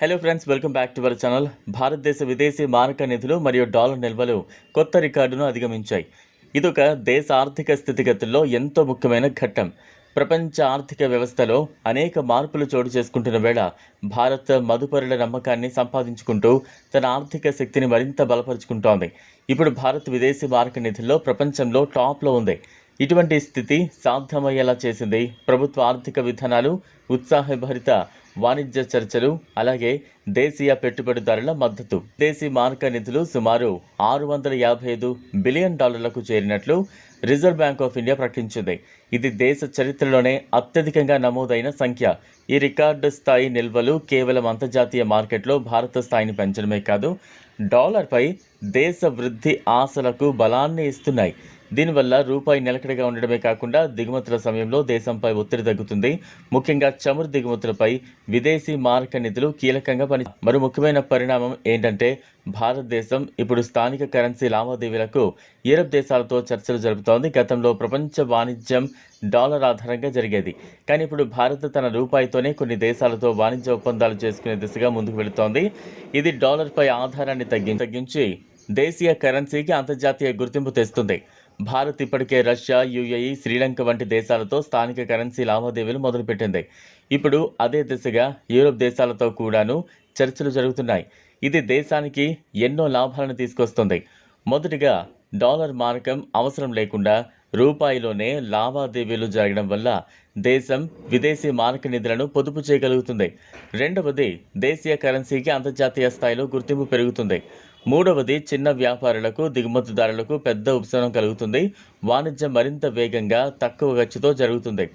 Hello friends welcome back to our channel భారతదేశ విదేశీ మారక నిధులు మరియు డాలర్ నిల్వలు కొత్త రికార్డును అధిగమించాయి. ఇదొక దేశ ఆర్థిక స్థితిగతుల్లో ఎంతో ముఖ్యమైన ఘట్టం. ప్రపంచ ఆర్థిక వ్యవస్థలో అనేక మార్పులు చోటు చేసుకుంటున్న వేళ భారత్ మదుపరుల నమ్మకాన్ని సంపాదించుకుంటూ తన ఆర్థిక శక్తిని మరింత బలపరుచుకుంటోంది. ఇప్పుడు భారత్ విదేశీ మారక నిధుల్లో ప్రపంచంలో టాప్లో ఉంది. ఇటువంటి స్థితి సాధ్యమయ్యేలా చేసింది ప్రభుత్వ ఆర్థిక విధానాలు ఉత్సాహభరిత వాణిజ్య చర్చలు అలాగే దేశీయ పెట్టుబడిదారుల మద్దతు. దేశీ మార్క నిధులు సుమారు ఆరు వందల యాభై ఐదు బిలియన్ డాలర్లకు చేరినట్లు రిజర్వ్ బ్యాంక్ ఆఫ్ ఇండియా ప్రకటించింది. ఇది దేశ చరిత్రలోనే అత్యధికంగా నమోదైన సంఖ్య. ఈ రికార్డు స్థాయి నిల్వలు కేవలం అంతర్జాతీయ మార్కెట్లో భారత స్థాయిని పెంచడమే కాదు డాలర్పై దేశ వృద్ధి ఆశలకు బలాన్ని ఇస్తున్నాయి. దీనివల్ల రూపాయి నిలకడగా ఉండడమే కాకుండా దిగుమతుల సమయంలో దేశంపై ఒత్తిడి తగ్గుతుంది. ముఖ్యంగా చమురు దిగుమతులపై విదేశీ మారక నిధులు కీలకంగా పని మరో ముఖ్యమైన పరిణామం ఏంటంటే భారతదేశం ఇప్పుడు స్థానిక కరెన్సీ లావాదేవీలకు యూరప్ దేశాలతో చర్చలు జరుపుతోంది. గతంలో ప్రపంచ వాణిజ్యం డాలర్ ఆధారంగా జరిగేది. కానీ ఇప్పుడు భారత్ తన రూపాయితోనే కొన్ని దేశాలతో వాణిజ్య ఒప్పందాలు చేసుకునే దిశగా ముందుకు వెళుతోంది. ఇది డాలర్పై ఆధారాన్ని తగ్గి తగ్గించి దేశీయ కరెన్సీకి అంతర్జాతీయ గుర్తింపు తెస్తుంది. భారత్ ఇప్పటికే రష్యా యుఏఈ శ్రీలంక వంటి దేశాలతో స్థానిక కరెన్సీ లావాదేవీలు మొదలుపెట్టింది. ఇప్పుడు అదే దిశగా యూరోప్ దేశాలతో కూడాను చర్చలు జరుగుతున్నాయి. ఇది దేశానికి ఎన్నో లాభాలను తీసుకొస్తుంది. మొదటిగా డాలర్ మారకం అవసరం లేకుండా రూపాయిలోనే లావాదేవీలు జరగడం వల్ల దేశం విదేశీ మారక నిధులను పొదుపు చేయగలుగుతుంది. రెండవది దేశీయ కరెన్సీకి అంతర్జాతీయ స్థాయిలో గుర్తింపు పెరుగుతుంది. మూడవది చిన్న వ్యాపారులకు దిగుమతిదారులకు పెద్ద ఉపశమనం కలుగుతుంది. వాణిజ్యం మరింత వేగంగా తక్కువ ఖర్చుతో జరుగుతుంది.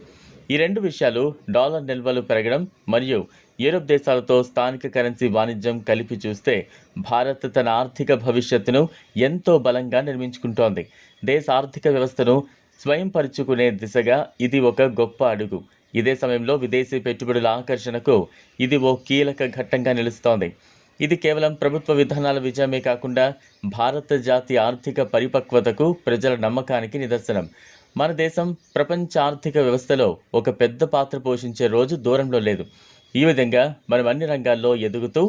ఈ రెండు విషయాలు డాలర్ నిల్వలు పెరగడం మరియు యూరప్ దేశాలతో స్థానిక కరెన్సీ వాణిజ్యం కలిపి చూస్తే భారత్ తన ఆర్థిక భవిష్యత్తును ఎంతో బలంగా నిర్మించుకుంటోంది. దేశ ఆర్థిక వ్యవస్థను స్వయంపరుచుకునే దిశగా ఇది ఒక గొప్ప అడుగు. ఇదే సమయంలో విదేశీ పెట్టుబడుల ఆకర్షణకు ఇది ఓ కీలక ఘట్టంగా నిలుస్తోంది. ఇది కేవలం ప్రభుత్వ విధానాల విజయమే కాకుండా భారత జాతి ఆర్థిక పరిపక్వతకు ప్రజల నమ్మకానికి నిదర్శనం. మన దేశం ప్రపంచ ఆర్థిక వ్యవస్థలో ఒక పెద్ద పాత్ర పోషించే రోజు దూరంలో లేదు. ఈ విధంగా మనం అన్ని రంగాల్లో ఎదుగుతూ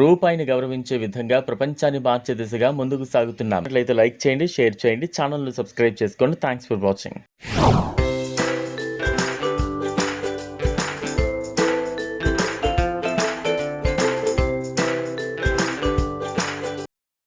రూపాయిని గౌరవించే విధంగా ప్రపంచాన్ని మార్చే దిశగా ముందుకు సాగుతున్నాం. అట్లయితే లైక్ చేయండి షేర్ చేయండి ఛానల్ను సబ్స్క్రైబ్ చేసుకోండి. Thanks for watching